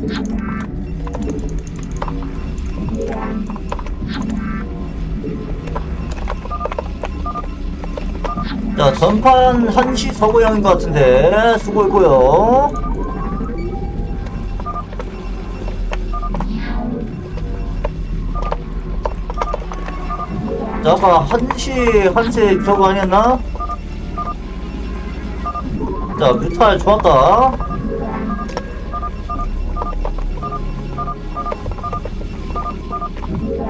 자, 전판 한시 서구형인 것 같은데, 수고했고요. 자, 아까 한시, 한시 저거 아니었나? 자, 뮤탈 좋았다.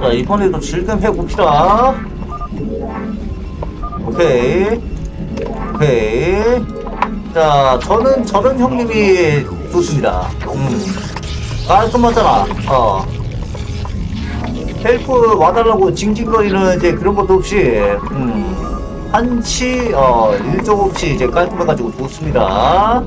자, 이번에도 질금 해봅시다. 오케이. 오케이. 자, 저는 저런 형님이 좋습니다. 음. 깔끔하잖아. 어. 헬프 와달라고 징징거리는 이제 그런 것도 없이, 음. 한치, 어, 일조 없이 이제 깔끔해가지고 좋습니다.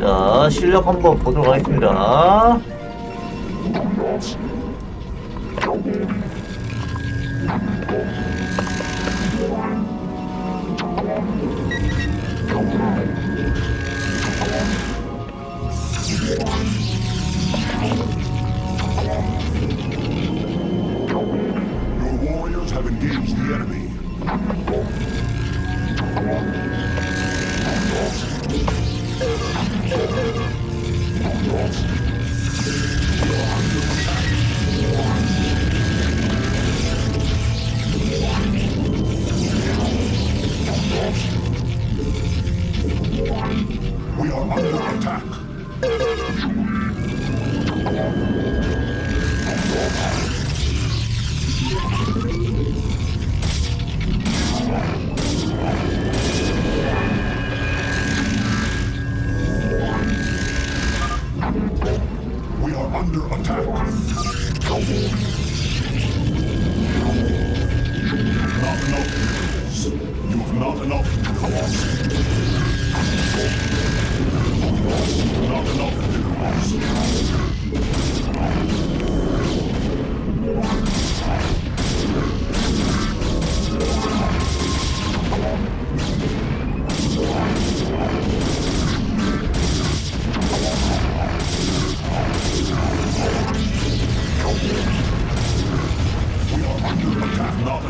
자, 실력 한번 보도록 하겠습니다.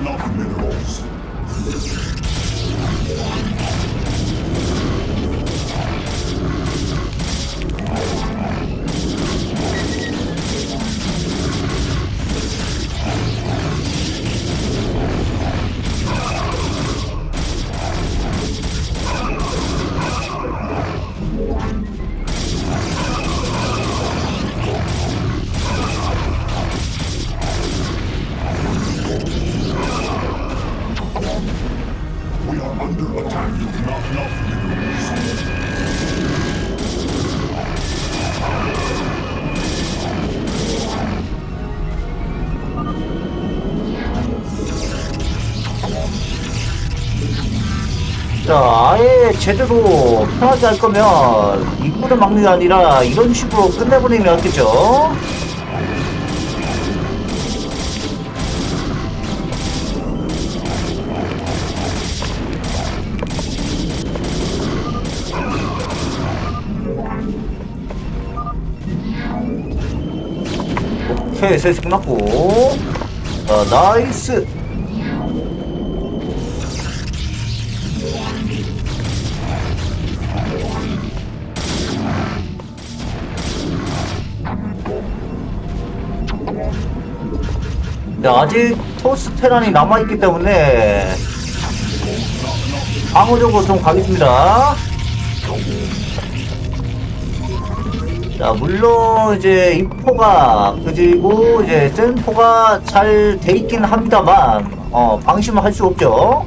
love me. 자, 아예 제대로 편하게 할 거면 입구를 막는 게 아니라 이런 식으로 끝내버리면 어겠죠? 오케이, 셋이 끝났고. 자, 나이스. 네, 아직 토스 테란이 남아있기 때문에 방어적으로 좀 가겠습니다. 자, 물론 이제 입포가 그리고 이제 센포가 잘 돼 있긴 합니다만 어, 방심을 할 수 없죠.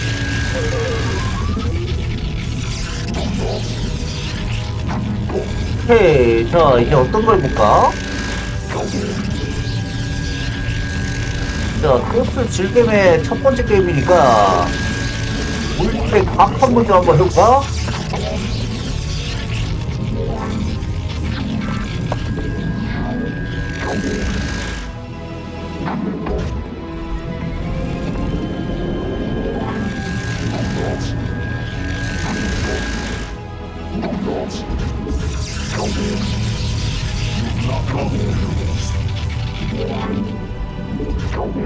오케이. 자, 이제 어떤 걸 볼까? 자, 토스 질겜의 첫 번째 게임이니까, 우리 각한 번좀 한번 해볼까? 자,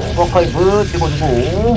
슈퍼카이브 찍어주고.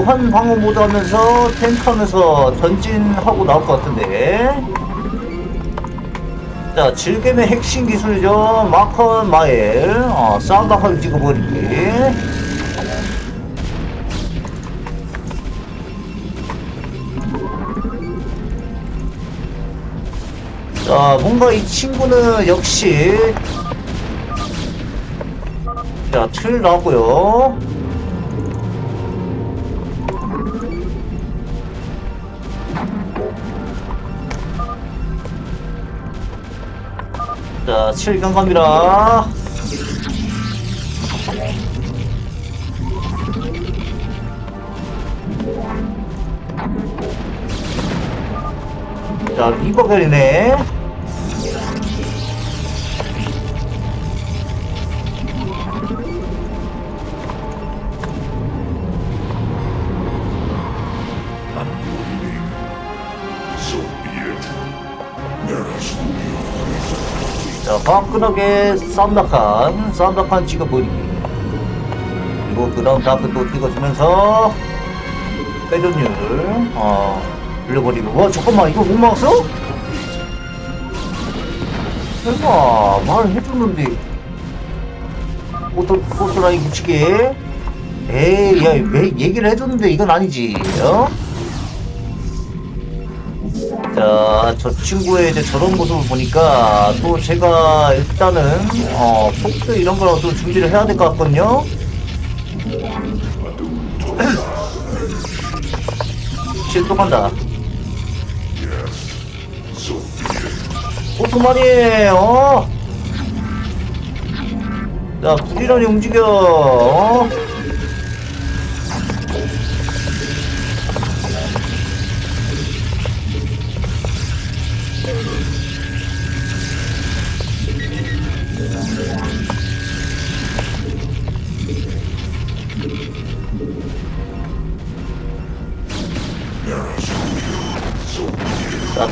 자, 무한 방어 모드 하면서 탱크 하면서 전진하고 나올 것 같은데. 자, 질겜의 핵심 기술이죠. 마커 마엘. 어, 쌈박하게 찍어버리기. 자, 뭔가 이 친구는 역시. 자, 틀 나왔고요. 자, 7강 갑니다. 자, 리버결이네. 자, 화끈하게 쌈박한, 쌈박한 찍어버리기. 그리고 그 다음 다크 또 찍어주면서, 회전율, 어, 올려버리고. 와, 잠깐만, 이거 못 막았어? 설마, 말을 해줬는데, 오토, 오토라인 붙이게. 에이, 야, 왜 얘기를 해줬는데 이건 아니지, 어? 자, 저 친구의 이제 저런 모습을 보니까 또 제가 일단은 어, 폭스 이런 또 준비를 해야 될 것 같거든요. 오토마니, 어? 자, 부지런히 움직여, 어?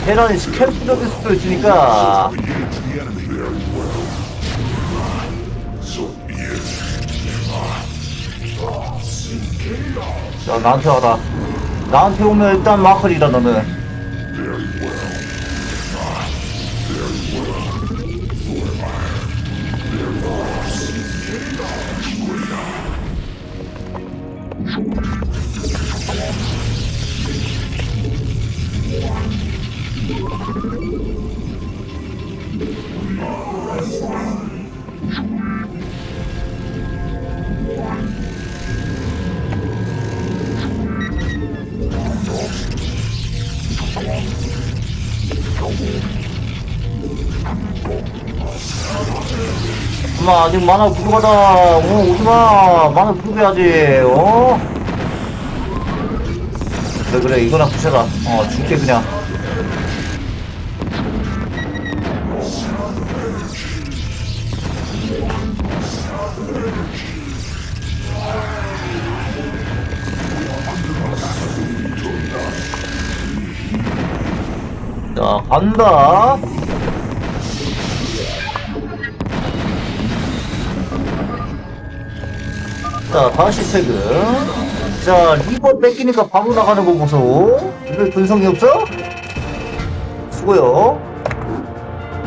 테란이 스캔프적일 수도 있으니까. 자, 나한테 와라. 나한테 오면 일단 마클이다, 너는. 엄마 아직 만화 부족하다. 어 오지마. 만화 부족해야지. 어? 그래 그래? 이거나 부셔라. 어 줄게 그냥 자 간다. 자 다시 태그. 자 리버 뺏기니까 바로 나가는 거 보소 왜 근성이 없어? 수고요